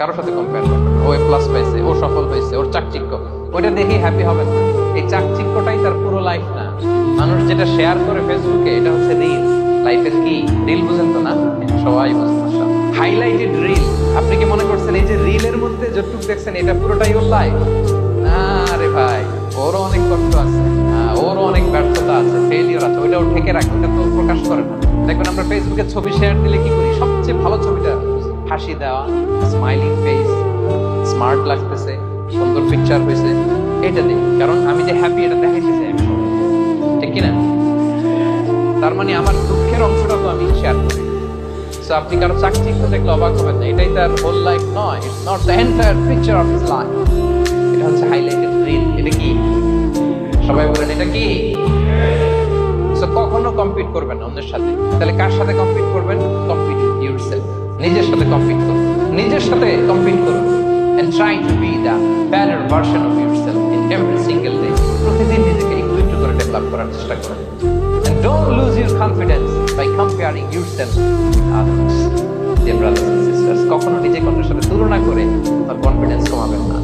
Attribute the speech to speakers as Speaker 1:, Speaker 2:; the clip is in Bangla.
Speaker 1: কারোর সাথে কম্পেয়ার করবেন ও এ প্লাস পাইছে, ও সফল হয়েছে ওর চাকচিক্য। ওইটা দেখেই হ্যাপি হবেন না। এই চাকচিক্যটাই তার পুরো লাইফ না। মানুষ যেটা শেয়ার করে ফেসবুকে এটা হচ্ছে রিল লাইফের কি? রিল বুঝেন তো না? সবাই বুঝেন হাইলাইটেড রিল আপনি কি মনে করছেন এই যে রিলের মধ্যে যতটুকু দেখছেন, এটা পুরোটাই ওর লাইফ না রে ভাই, ওরও অনেক কষ্ট আছে। ওরও অনেক ব্যর্থতা আছে ফেলিওর আছে। ওইটা ও ঠেকে রাখে ওটা তো প্রকাশ করে না। দেখবেন আমরা ফেসবুকে ছবি শেয়ার দিলে কি করি? সবচেয়ে ভালো ছবিটা হাসি দেওয়া স্মাইলিং ফেস স্মার্ট লাগতেছে, সুন্দর পিকচার হয়েছে, এটা দিই কারণ আমি যে হ্যাপি এটা দেখাইতে আমি ঠিক কিনা? তার মানে আমার দুঃখের অংশটা তো আমি শেয়ার করি। সো আপনি কারও চাকচিক্য দেখলে অবাক হবেন না। এটাই তার হোল লাইফ নয় it's not the entire picture of his life এটা হচ্ছে হাইলাইটেড রিল এটা কি? সবাই বলেন, এটা কি? সো কখনো কম্পিট করবেন অন্যের সাথে। তাহলে কার সাথে কম্পিট করবেন? নিজের সাথে কম্পিট করুন। নিজের সাথে কম্পিট করো and try to be the better version of yourself in every single day প্রতিদিন নিজেকে একটু একটু করে ডেভেলপ করার চেষ্টা করো and don't lose your confidence by comparing yourself others কখনো নিজেকে অন্যের সাথে তুলনা করে তার কনফিডেন্স কমাবেন না।